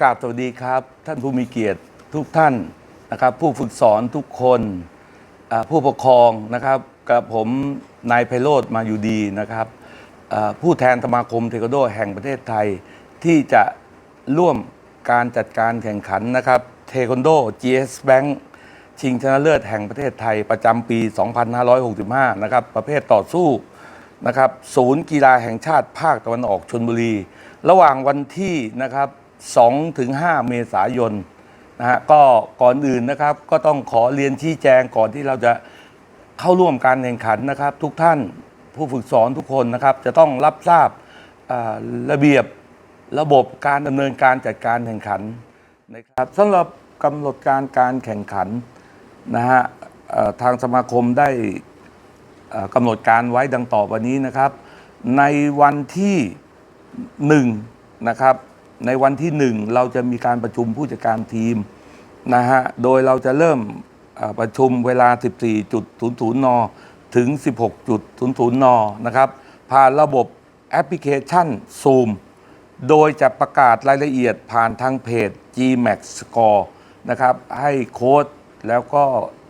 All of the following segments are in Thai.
กราบสวัสดีครับ ท่านผู้มีเกียรติทุกท่านนะครับ ผู้ฝึกสอนทุกคนผู้ปกครองนะครับกับผมนายไพโรธมาอยู่ดีนะครับผู้แทนสมาคมเทควันโดแห่งประเทศไทย ที่จะร่วมการจัดการแข่งขันนะครับเทควันโด GS Bank ชิงชนะเลิศแห่งประเทศไทยประจำปี 2565 นะครับ ประเภทต่อสู้นะครับ ศูนย์กีฬาแห่งชาติภาคตะวันออกชนบุรี ระหว่างวันที่นะครับ 2ถึง5เมษายนนะฮะก็ก่อนอื่นนะครับ ก็ต้องขอเรียนชี้แจงก่อนที่เราจะเข้าร่วมการแข่งขันนะครับ ทุกท่านผู้ฝึกสอนทุกคนนะครับ จะต้องรับทราบระเบียบระบบการดำเนินการจัดการแข่งขันนะครับสำหรับกำหนดการการแข่งขันนะฮะทางสมาคมได้กำหนดการไว้ดังต่อไปนี้นะครับ ในวันที่หนึ่งนะครับ ในวันที่หนึ่งเราจะมีการประชุมผู้จัดการทีมนะฮะ โดยเราจะเริ่มประชุมเวลา 14.00 น ถึง 16.00 น นะครับ ผ่านระบบแอปพลิเคชัน Zoom โดยจะประกาศรายละเอียดผ่านทางเพจ GMAX Score นะครับ ให้โค้ชแล้วก็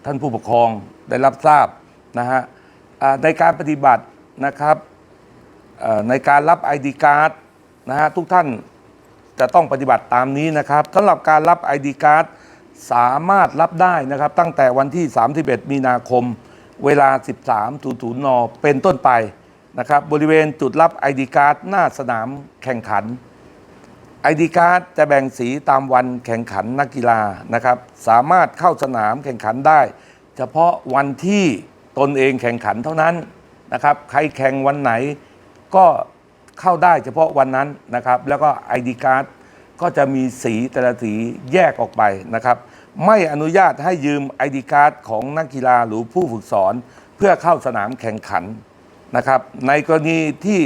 ท่านผู้ปกครองได้รับทราบนะฮะในการปฏิบัตินะครับในการรับ ID card นะฮะทุกท่าน จะต้องปฏิบัติตามนี้นะครับสำหรับการรับ ID card สามารถรับได้นะครับ ตั้งแต่วันที่ 31 มีนาคม เวลา 13.00น เป็นต้นไปนะครับ บริเวณจุดรับ ID card หน้าสนามแข่งขัน ID card จะแบ่งสีตามวันแข่งขันนักกีฬานะครับ สามารถเข้าสนามแข่งขันได้ เฉพาะวันที่ตนเองแข่งขันเท่านั้นนะครับ ใครแข่งวันไหนก็ เข้าได้เฉพาะวันนั้นนะครับ แล้วก็ ID card ก็จะมีสีแต่ละสีแยกออกไปนะครับ ไม่อนุญาตให้ยืม ID card ของนักกีฬาหรือผู้ฝึกสอน เพื่อเข้าสนามแข่งขันนะครับ ในกรณีที่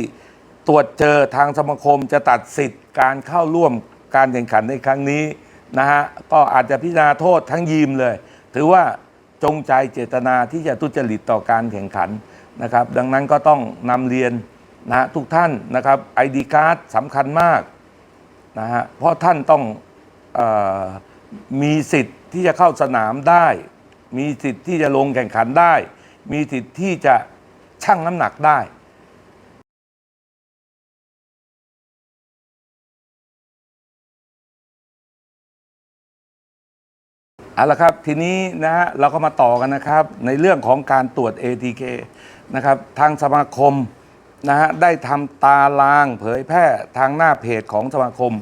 ตรวจเจอทางสมาคมจะตัดสิทธิ์การเข้าร่วมการแข่งขันในครั้งนี้นะฮะก็อาจจะพิจารณาโทษทั้งยืมเลย ถือว่าจงใจเจตนาที่จะทุจริตต่อการแข่งขันนะครับ ดังนั้นก็ต้องนำเรียน นะทุกท่านนะครับ ID card สำคัญมากนะฮะเพราะท่านต้องออมีสิทธิ์ที่จะเข้าสนามได้ มีสิทธิ์ที่จะลงแข่งขันได้ มีสิทธิ์ที่จะชั่งน้ำหนักได้เอาละครับทีนี้นะฮะเราก็มาต่อกันนะครับ ในเรื่องของการตรวจ ATK นะครับ ทางสมาคม นะฮะได้ทำตารางเผยแพร่ทางหน้าเพจของสมาคม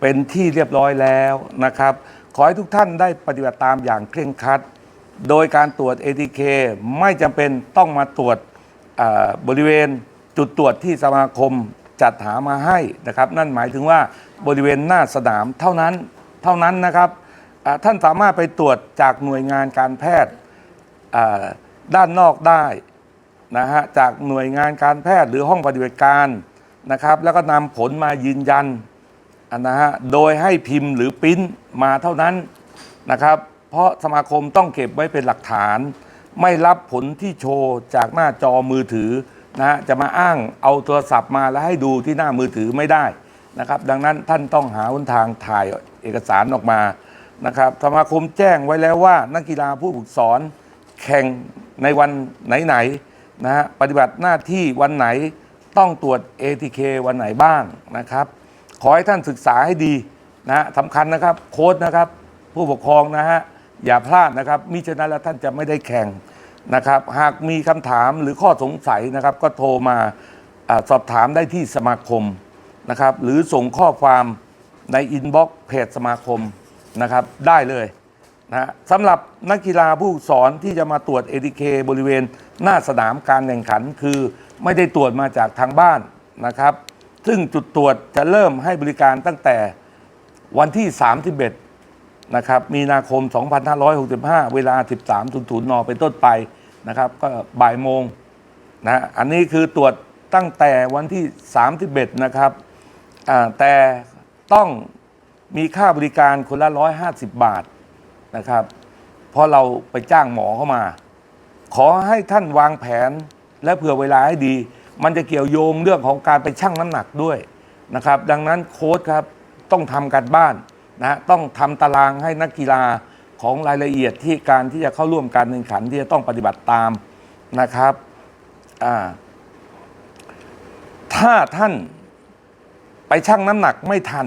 เป็นที่เรียบร้อยแล้วนะครับ ขอให้ทุกท่านได้ปฏิบัติตามอย่างเคร่งครัด โดยการตรวจ ATK ไม่จำเป็นต้องมาตรวจบริเวณจุดตรวจที่สมาคมจัดหามาให้นะครับ นั่นหมายถึงว่าบริเวณหน้าสนามเท่านั้นเท่านั้นนะครับท่านสามารถไปตรวจจากหน่วยงานการแพทย์ด้านนอกได้ นะฮะจากหน่วยงานการแพทย์หรือห้องปฏิบัติการนะครับ แล้วก็นำผลมายืนยันนนะฮะโดยให้พิมพ์หรือปริ้นมาเท่านั้นนะครับ เพราะสมาคมต้องเก็บไว้เป็นหลักฐาน ไม่รับผลที่โชว์จากหน้าจอมือถือนะฮะจะมาอ้างเอาโทรศัพท์มาแล้วให้ดูที่หน้ามือถือไม่ได้นะครับ ดังนั้นท่านต้องหาหนทางถ่ายเอกสารออกมานะครับสมาคมแจ้งไว้แล้วว่านักกีฬาผู้ฝึกสอนแข่งในวันไหนๆ นะฮะปฏิบัติหน้าที่วันไหนต้องตรวจ ATK วันไหนบ้างนะครับ ขอให้ท่านศึกษาให้ดีนะฮะสำคัญนะครับโค้ดนะครับ ผู้ปกครองนะฮะอย่าพลาดนะครับมิฉะนั้นแล้วท่านจะไม่ได้แข่งนะครับ หากมีคำถามหรือข้อสงสัยนะครับ ก็โทรมาอาสอบถามได้ที่สมาคมนะครับ หรือส่งข้อความในอินบ็อกซ์เพจสมาคมนะครับ ได้เลย นะสำหรับนักกีฬาผู้สอนที่จะมาตรวจ ATK บริเวณหน้าสนามการแข่งขัน คือไม่ได้ตรวจมาจากทางบ้านนะครับ ซึ่งจุดตรวจจะเริ่มให้บริการตั้งแต่วันที่ 31 นะครับ มีนาคม 2565 เวลา 13.00 น เป็นต้นไปนะครับ ก็บ่ายโมงนะอันนี้คือตรวจตั้งแต่วันที่ 31 นะครับ แต่ต้องมีค่าบริการคนละ 150 บาท นะครับ เพราะเราไปจ้างหมอเข้ามา ขอให้ท่านวางแผนและเผื่อเวลาให้ดี มันจะเกี่ยวโยงเรื่องของการไปชั่งน้ำหนักด้วยนะครับ ดังนั้นโค้ชครับต้องทำการบ้านนะต้องทำตารางให้นักกีฬาของรายละเอียดที่การที่จะเข้าร่วมการแข่งขันที่จะต้องปฏิบัติตามนะครับถ้าท่านไปชั่งน้ำหนักไม่ทัน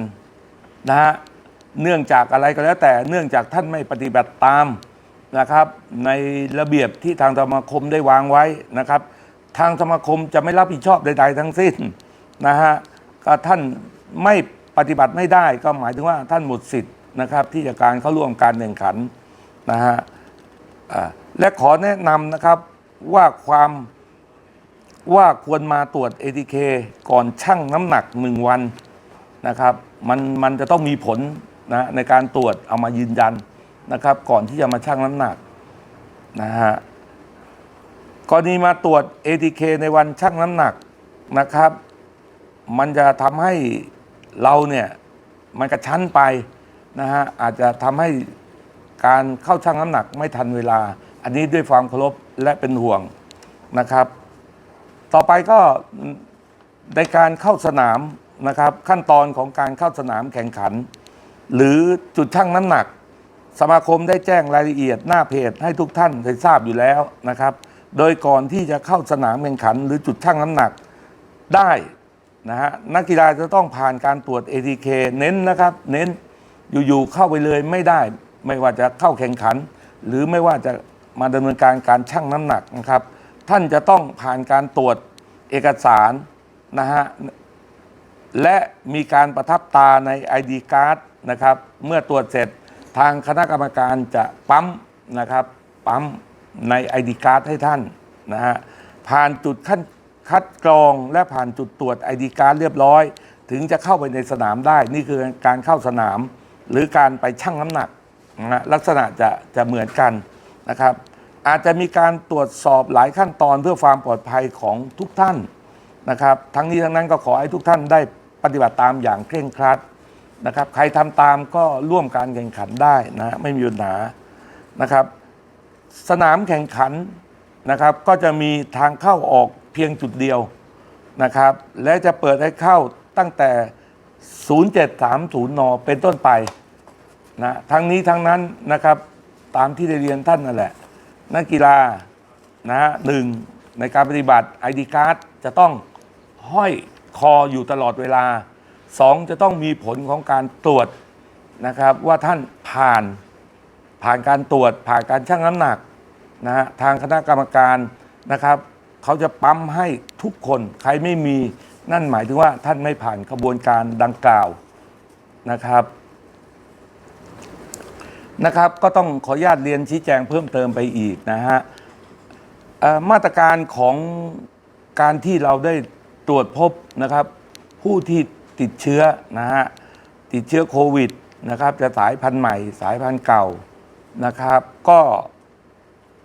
นะฮะ เนื่องจากอะไรก็แล้วแต่เนื่องจากท่านไม่ปฏิบัติตามนะครับ ในระเบียบที่ทางสมาคมได้วางไว้นะครับ ทางสมาคมจะไม่รับผิดชอบใดๆทั้งสิ้นนะฮะก็ท่านไม่ปฏิบัติไม่ได้ก็หมายถึงว่าท่านหมดสิทธิ์นะครับ ที่จะการเข้าร่วมการแข่งขันนะฮะและขอแนะนำนะครับว่าความว่าควรมาตรวจ ATK ก่อนชั่งน้ำหนักหนึ่งวันนะครับ มันมันจะต้องมีผล นะในการตรวจเอามายืนยันนะครับ ก่อนที่จะมาชั่งน้ำหนักนะฮะกรณีมาตรวจ ATK ในวันชั่งน้ำหนักนะครับ มันจะทำให้เราเนี่ยมันกระชั้นไปนะฮะอาจจะทำให้การเข้าชั่งน้ำหนักไม่ทันเวลา อันนี้ด้วยความเคารพและเป็นห่วงนะครับ ต่อไปก็ในการเข้าสนามนะครับ ขั้นตอนของการเข้าสนามแข่งขัน หรือจุดชั่งน้ำหนัก สมาคมได้แจ้งรายละเอียดหน้าเพจให้ทุกท่านได้ทราบอยู่แล้วนะครับ โดยก่อนที่จะเข้าสนามแข่งขัน หรือจุดชั่งน้ำหนักได้นะฮะนักกีฬาจะต้องผ่านการตรวจ ATK เน้นนะครับ เน้นอยู่ๆเข้าไปเลยไม่ได้ ไม่ว่าจะเข้าแข่งขัน หรือไม่ว่าจะมาดำเนินการการชั่งน้ำหนักนะครับ ท่านจะต้องผ่านการตรวจเอกสารนะฮะและมีการประทับตาใน ID card นะครับ เมื่อตรวจเสร็จทางคณะกรรมการจะปั๊มนะครับปั๊มใน ID card ให้ท่านนะฮะผ่านจุดขั้นคัดกรองและผ่านจุดตรวจ ID card เรียบร้อย ถึงจะเข้าไปในสนามได้ นี่คือการเข้าสนาม หรือการไปชั่งน้ำหนักนะฮะลักษณะจะจะเหมือนกันนะครับ อาจจะมีการตรวจสอบหลายขั้นตอนเพื่อความปลอดภัยของทุกท่านนะครับ ทั้งนี้ทั้งนั้นก็ขอให้ทุกท่านได้ปฏิบัติตามอย่างเคร่งครัด นะครับ ใครทำตามก็ร่วมการแข่งขันได้นะไม่มีปัญหานะครับ สนามแข่งขันนะครับ ก็จะมีทางเข้าออกเพียงจุดเดียวนะครับ และจะเปิดให้เข้าตั้งแต่ 0730 น เป็นต้นไปนะทั้งนี้ทั้งนั้นนะครับตามที่ได้เรียนท่านนั่นแหละ นักกีฬานะฮะหนึ่งในการปฏิบัติ ID card จะต้องห้อยคออยู่ตลอดเวลา สองจะต้องมีผลของการตรวจนะครับว่าท่านผ่านผ่านการตรวจผ่านการชั่งน้ำหนักนะฮะทางคณะกรรมการนะครับเขาจะปั๊มให้ทุกคนใครไม่มีนั่นหมายถึงว่าท่านไม่ผ่านกระบวนการดังกล่าวนะครับนะครับ ก็ต้องขออนุญาตเรียนชี้แจงเพิ่มเติมไปอีกนะฮะมาตรการของการที่เราได้ตรวจพบนะครับ ผู้ที่ ติดเชื้อนะฮะติดเชื้อโควิดนะครับจะสายพันธุ์ใหม่ สายพันธุ์เก่านะครับ ก็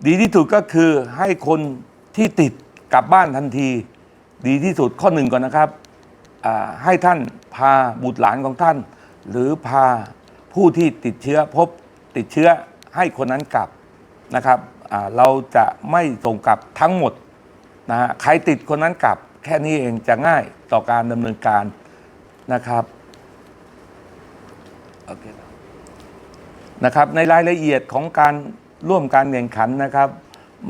ดีที่สุดก็คือให้คนที่ติดกลับบ้านทันที ดีที่สุดข้อหนึ่งก่อนนะครับให้ท่านพาบุตรหลานของท่าน หรือพาผู้ที่ติดเชื้อพบติดเชื้อให้คนนั้นกลับนะครับเราจะไม่ส่งกลับทั้งหมดนะฮะใครติดคนนั้นกลับ แค่นี้เองจะง่ายต่อการดำเนินการ นะครับโอเคนะครับในรายละเอียดของการร่วมการแข่งขันนะครับ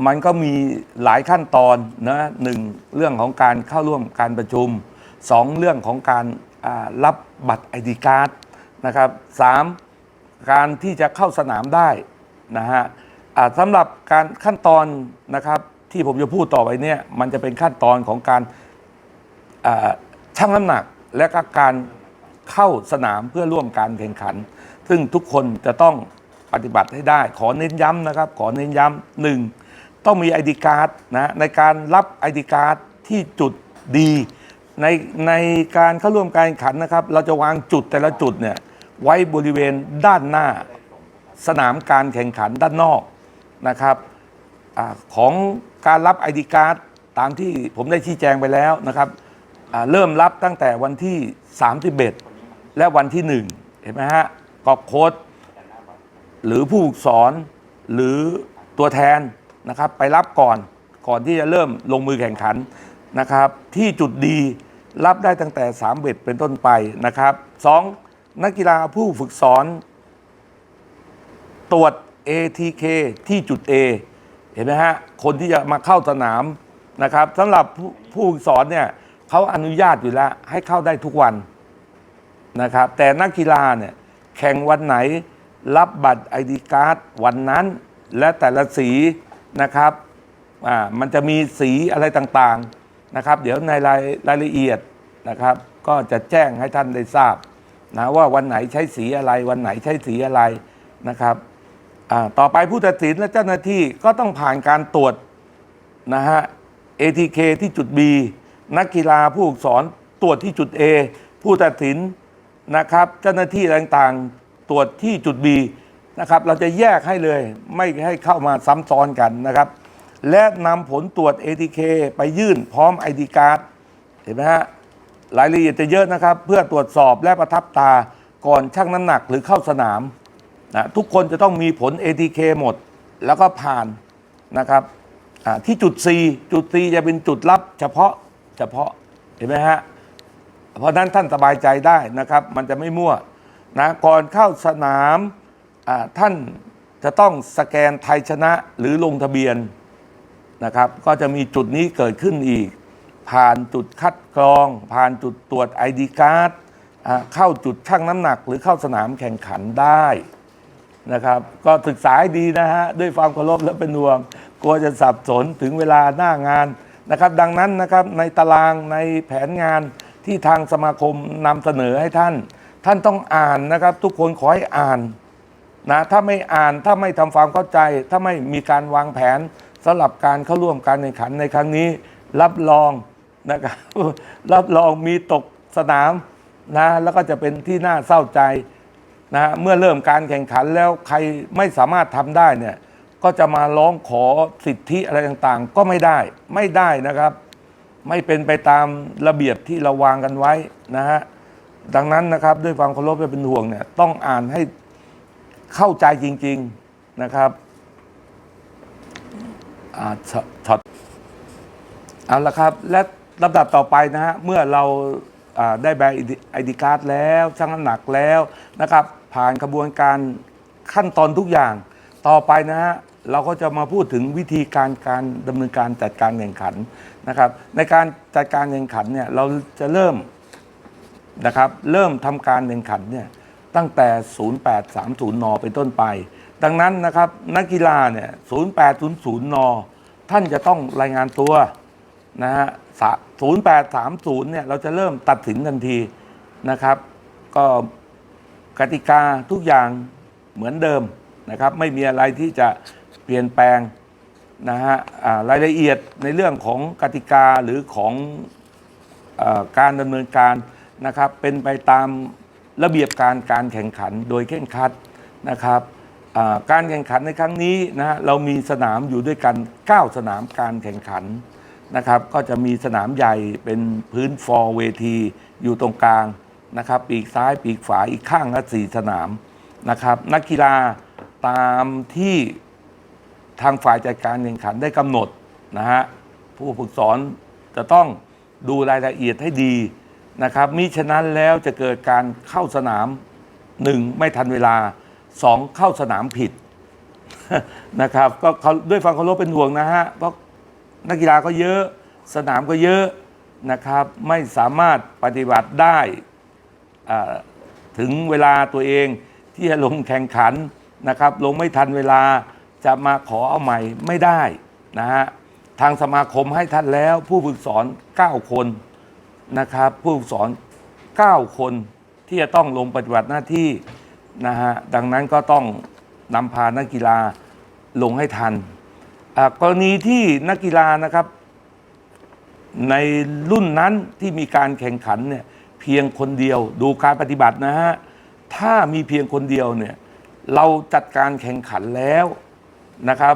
มันก็มีหลายขั้นตอนนะหนึ่งเรื่องของการเข้าร่วมการประชุมสองเรื่องของการรับบัตรไอดีการ์ดนะครับสามการที่จะเข้าสนามได้นะฮะสำหรับการขั้นตอนนะครับที่ผมจะพูดต่อไปเนี่ยมันจะเป็นขั้นตอนของการชั่งน้ำหนัก และก็การเข้าสนามเพื่อร่วมการแข่งขัน ซึ่งทุกคนจะต้องปฏิบัติให้ได้ ขอเน้นย้ำนะครับ ขอเน้นย้ำหนึ่งต้องมี ID card นะในการรับ ID card ที่จุดดีในในการเข้าร่วมการแข่งขันนะครับ เราจะวางจุดแต่ละจุดเนี่ยไว้บริเวณด้านหน้าสนามการแข่งขันด้านนอกนะครับอของการรับ ID card ตามที่ผมได้ชี้แจงไปแล้วนะครับ อ่าเริ่มรับตั้งแต่วันที่ 31 และวันที่ 1 เห็นไหมฮะกอบโค้ดหรือผู้ฝึกสอนหรือตัวแทนนะครับไปรับก่อนก่อนที่จะเริ่มลงมือแข่งขันนะครับ ที่จุดดีรับได้ตั้งแต่3เบ็ดเป็นต้นไปนะครับสองนักกีฬาผู้ฝึกสอน ตรวจ ATK ที่จุด A เห็นไหมฮะ คนที่จะมาเข้าสนามนะครับสำหรับผู้ฝึกสอนเนี่ย เขาอนุญาตอยู่แล้ว ให้เข้าได้ทุกวันนะครับ แต่นักกีฬาเนี่ยแข่งวันไหนรับบัตรไอดีการ์ดวันนั้น และแต่ละสีนะครับอ่ามันจะมีสีอะไรต่างๆนะครับ เดี๋ยวในรายรายละเอียดนะครับ ก็จะแจ้งให้ท่านได้ทราบนะว่าวันไหนใช้สีอะไร วันไหนใช้สีอะไรนะครับอ่าต่อไปผู้ตัดสินและเจ้าหน้าที่ก็ต้องผ่านการตรวจนะฮะ ATK ที่จุด B นักกีฬาผู้ฝึกสอนตรวจที่จุด A ผู้ตัดสินนะครับเจ้าหน้าที่ต่างๆ ตรวจที่จุด B นะครับเราจะแยกให้เลยไม่ให้เข้ามาซ้ำซ้อนกันนะครับ และนำผลตรวจ ATK ไปยื่นพร้อม ID card เห็นไหมฮะรายละเอียดจะเยอะนะครับ เพื่อตรวจสอบและประทับตาก่อนชั่งน้ำหนักหรือเข้าสนามนะทุกคนจะต้องมีผล ATK หมด แล้วก็ผ่านนะครับที่จุด C จุด C จะเป็นจุดรับเฉพาะ เฉพาะเห็นไหมฮะเพราะนั้นท่านสบายใจได้นะครับ มันจะไม่มั่วนะก่อนเข้าสนามท่านจะต้องสแกนไทยชนะหรือลงทะเบียนนะครับ ก็จะมีจุดนี้เกิดขึ้นอีก ผ่านจุดคัดกรอง ผ่านจุดตรวจ ID card เข้าจุดชั่งน้ำหนัก หรือเข้าสนามแข่งขันได้นะครับ ก็ศึกษาให้ดีนะฮะ ด้วยความเคารพและเป็นห่วง กลัวจะสับสนถึงเวลาหน้างาน นะครับ ดังนั้นนะครับในตารางในแผนงานที่ทางสมาคมนำเสนอให้ท่าน ท่านต้องอ่านนะครับ ทุกคนขอให้อ่านนะถ้าไม่อ่านถ้าไม่ทำความเข้าใจ ถ้าไม่มีการวางแผนสำหรับการเข้าร่วมการแข่งขันในครั้งนี้ รับรองนะครับ รับรองมีตกสนามนะแล้วก็จะเป็นที่น่าเศร้าใจ นะเมื่อเริ่มการแข่งขันแล้วใครไม่สามารถทำได้เนี่ย ก็จะมาร้องขอสิทธิอะไรต่างๆ ก็ไม่ได้ไม่ได้นะครับ ไม่เป็นไปตามระเบียบที่เราวางกันไว้นะฮะดังนั้นนะครับด้วยความเคารพและเป็นห่วงเนี่ยต้องอ่านให้เข้าใจจริง ๆนะครับอ่าช็อตช็อตเอาละครับ และลำดับต่อไปนะฮะเมื่อเราอ่าได้ใบไอดีการ์ดแล้วชั่งน้ำหนักแล้วนะครับ ผ่านกระบวนการขั้นตอนทุกอย่างต่อไปนะฮะ เราก็จะมาพูดถึงวิธีการการดำเนินการจัดการแข่งขันนะครับ ในการจัดการแข่งขันเนี่ยเราจะเริ่มนะครับเริ่มทำการแข่งขันเนี่ยตั้งแต่ 0830 น เป็นต้นไป ดังนั้นนะครับนักกีฬาเนี่ย0800 น ท่านจะต้องรายงานตัวนะฮะสะ0830 เนี่ยเราจะเริ่มตัดสินทันทีนะครับ ก็กติกาทุกอย่างเหมือนเดิมนะครับ ไม่มีอะไรที่จะ เปลี่ยนแปลงนะฮะรายละเอียดในเรื่องของกติกาหรือของอการดำเนินการนะครับเป็นไปตามระเบียบการการแข่งขันโดยเคร่งครัดนะครับการแข่งขันในครั้งนี้นะฮะเรามีสนามอยู่ด้วยกัน 9 สนามการแข่งขันนะครับก็จะมีสนามใหญ่เป็นพื้นฟอร์เวที อยู่ตรงกลางนะครับปีกซ้ายปีกขวาอีกข้างละสี่สนามนะครับนักกีฬาตามที่ ทางฝ่ายจัดการแข่งขันได้กำหนดนะฮะผู้ฝึกสอนจะต้องดูรายละเอียดให้ดีนะครับมิฉะนั้นแล้วจะเกิดการเข้าสนามหนึ่งไม่ทันเวลาสองเข้าสนามผิด นะครับก็เขาด้วยความเคารพเป็นห่วงนะฮะเพราะนักกีฬาก็เยอะสนามก็เยอะนะครับ ไม่สามารถปฏิบัติได้อ่าถึงเวลาตัวเองที่จะลงแข่งขันนะครับ ลงไม่ทันเวลา จะมาขอเอาใหม่ไม่ได้นะฮะทางสมาคมให้ท่านแล้วผู้ฝึกสอน 9 คนนะครับ ผู้ฝึกสอน 9 คนที่จะต้องลงปฏิบัติหน้าที่นะฮะดังนั้นก็ต้องนำพานักกีฬาลงให้ทันกรณีที่นักกีฬานะครับ ในรุ่นนั้นที่มีการแข่งขันเนี่ยเพียงคนเดียวดูการปฏิบัตินะฮะถ้ามีเพียงคนเดียวเนี่ยเราจัดการแข่งขันแล้ว นะครับ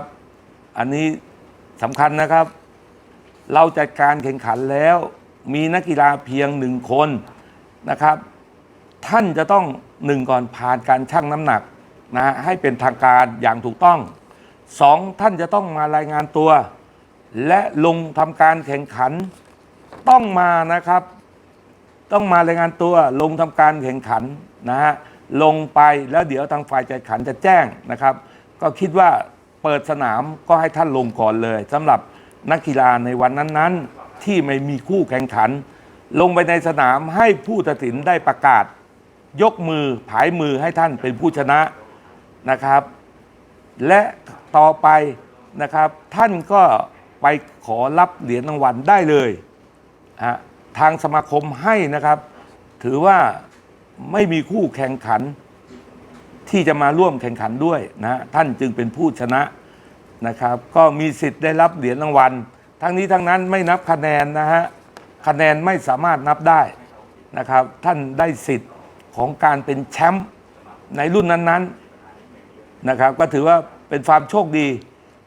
อันนี้สำคัญนะครับ เราจัดการแข่งขันแล้วมีนักกีฬาเพียงหนึ่งคนนะครับ ท่านจะต้องหนึ่งก่อนผ่านการชั่งน้ำหนักนะฮะให้เป็นทางการอย่างถูกต้องสองท่านจะต้องมารายงานตัว และลงทำการแข่งขันต้องมานะครับ ต้องมารายงานตัวลงทำการแข่งขันนะฮะลงไปแล้วเดี๋ยวทางฝ่ายจัดขันจะแจ้งนะครับ ก็คิดว่า เปิดสนามก็ให้ท่านลงก่อนเลยสำหรับนักกีฬาในวันนั้นๆ ที่ไม่มีคู่แข่งขัน ลงไปในสนามให้ผู้ตัดสินได้ประกาศ ยกมือผายมือให้ท่านเป็นผู้ชนะนะครับ และต่อไปนะครับ ท่านก็ไปขอรับเหรียญรางวัลได้เลยฮะทางสมาคมให้นะครับ ถือว่าไม่มีคู่แข่งขัน ที่จะมาร่วมแข่งขันด้วยนะท่านจึงเป็นผู้ชนะนะครับ ก็มีสิทธิ์ได้รับเหรียญรางวัล ทั้งนี้ทั้งนั้นไม่นับคะแนนนะฮะคะแนนไม่สามารถนับได้นะครับ ท่านได้สิทธิ์ของการเป็นแชมป์ในรุ่นนั้นๆนะครับ ก็ถือว่าเป็นความโชคดี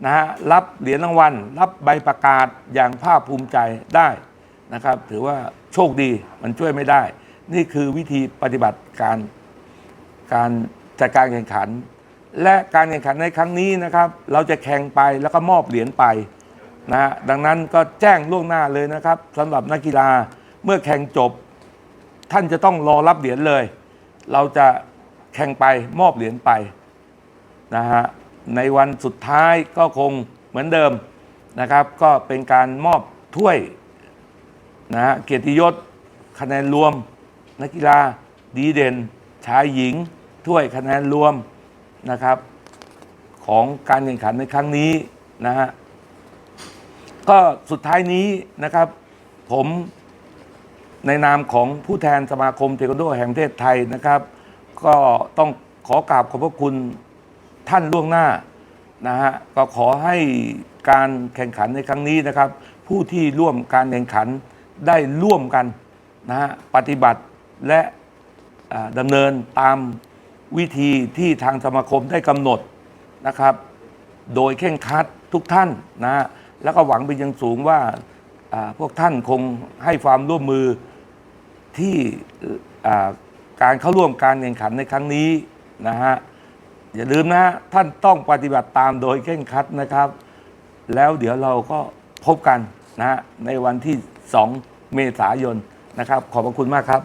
นะฮะรับเหรียญรางวัล รับใบประกาศอย่างภาคภูมิใจได้นะครับ ถือว่าโชคดีมันช่วยไม่ได้ นี่คือวิธีปฏิบัติการการ จัดการแข่งขัน และการแข่งขันในครั้งนี้นะครับ เราจะแข่งไปแล้วก็มอบเหรียญไปนะฮะดังนั้นก็แจ้งล่วงหน้าเลยนะครับสำหรับนักกีฬาเมื่อแข่งจบ ท่านจะต้องรอรับเหรียญเลย เราจะแข่งไปมอบเหรียญไปนะฮะในวันสุดท้ายก็คงเหมือนเดิมนะครับ ก็เป็นการมอบถ้วยนะฮะเกียรติยศคะแนนรวม นักกีฬาดีเด่น ชายหญิง ถ้วยคะแนนรวมนะครับ ของการแข่งขันในครั้งนี้นะฮะก็สุดท้ายนี้นะครับ ผมในนามของผู้แทนสมาคมเทควันโดแห่งประเทศไทยนะครับ ก็ต้องขอกราบขอบพระคุณท่านล่วงหน้านะฮะก็ขอให้การแข่งขันในครั้งนี้นะครับ ผู้ที่ร่วมการแข่งขันได้ร่วมกันนะฮะปฏิบัติและดำเนินตาม วิธีที่ทางสมาคมได้กำหนดนะครับ โดยเข่งครัดทุกท่านนะฮะแล้วก็หวังเป็นอย่างสูงว่าพวกท่านคงให้ความร่วมมือที่การเข้าร่วมการแข่งขันในครั้งนี้นะฮะอย่าลืมนะท่านต้องปฏิบัติตามโดยเข่งครัดนะครับ แล้วเดี๋ยวเราก็พบกันนะฮะในวันที่ 2 เมษายนนะครับ ขอบพระคุณมากครับ